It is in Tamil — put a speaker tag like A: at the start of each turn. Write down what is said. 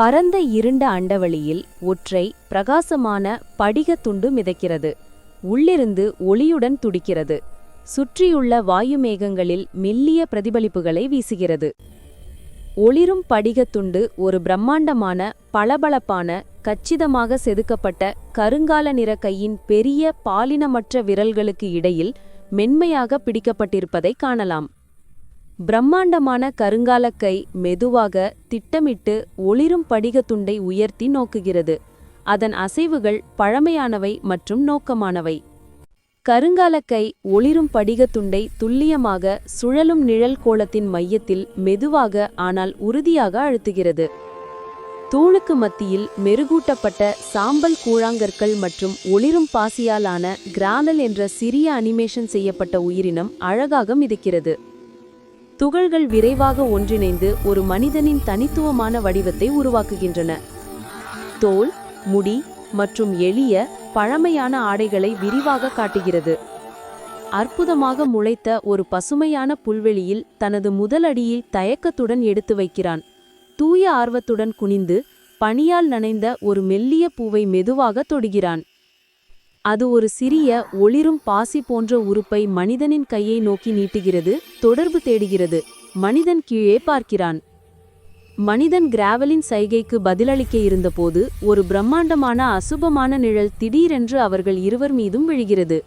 A: பரந்த இருண்ட அண்டவெளியில் ஒற்றை பிரகாசமான படிகத் துண்டு மிதக்கிறது. உள்ளிருந்து ஒளியுடன் துடிக்கிறது. சுற்றியுள்ள வாயு மேகங்களில் மெல்லிய பிரதிபலிப்புகளை வீசுகிறது. ஒளிரும் படிகத்துண்டு ஒரு பிரம்மாண்டமான பளபளப்பான கச்சிதமாக செதுக்கப்பட்ட கருங்கால நிற கையின் பெரிய பாலினமற்ற விரல்களுக்கு இடையில் மென்மையாக பிடிக்கப்பட்டிருப்பதை காணலாம். பிரம்மாண்டமான கருங்காலக்கை மெதுவாக திட்டமிட்டு ஒளிரும் படிகத்துண்டை உயர்த்தி நோக்குகிறது. அதன் அசைவுகள் பழமையானவை மற்றும் நோக்கமானவை. கருங்காலக்கை ஒளிரும் படிகத்துண்டை துல்லியமாக சுழலும் நிழல் கோலத்தின் மையத்தில் மெதுவாக ஆனால் உறுதியாக அழுத்துகிறது. தூணுக்கு மத்தியில் மெருகூட்டப்பட்ட சாம்பல் கூழாங்கற்கள் மற்றும் ஒளிரும் பாசியாலான கிரானல் என்ற சிறிய அனிமேஷன் செய்யப்பட்ட உயிரினம் அழகாக மிதக்கிறது. துகள்கள் விரைவாக ஒன்றிணைந்து ஒரு மனிதனின் தனித்துவமான வடிவத்தை உருவாக்குகின்றன. தோல் முடி மற்றும் எளிய பழமையான ஆடைகளை விரிவாக காட்டுகிறது. அற்புதமாக முளைத்த ஒரு பசுமையான புல்வெளியில் தனது முதல் அடியை தயக்கத்துடன் எடுத்து வைக்கிறான். தூய ஆர்வத்துடன் குனிந்து பனியால் நனைந்த ஒரு மெல்லிய பூவை மெதுவாக தொடுகிறான். அது ஒரு சிறிய ஒளிரும் பாசி போன்ற உறுப்பை மனிதனின் கையை நோக்கி நீட்டுகிறது தொடர்பு தேடுகிறது. மனிதன் கீழே பார்க்கிறான். மனிதன் கிராவலின் சைகைக்கு பதிலளிக்க இருந்தபோது ஒரு பிரம்மாண்டமான அசுபமான நிழல் திடீரென்று அவர்கள் இருவர் மீதும் விழுகிறது.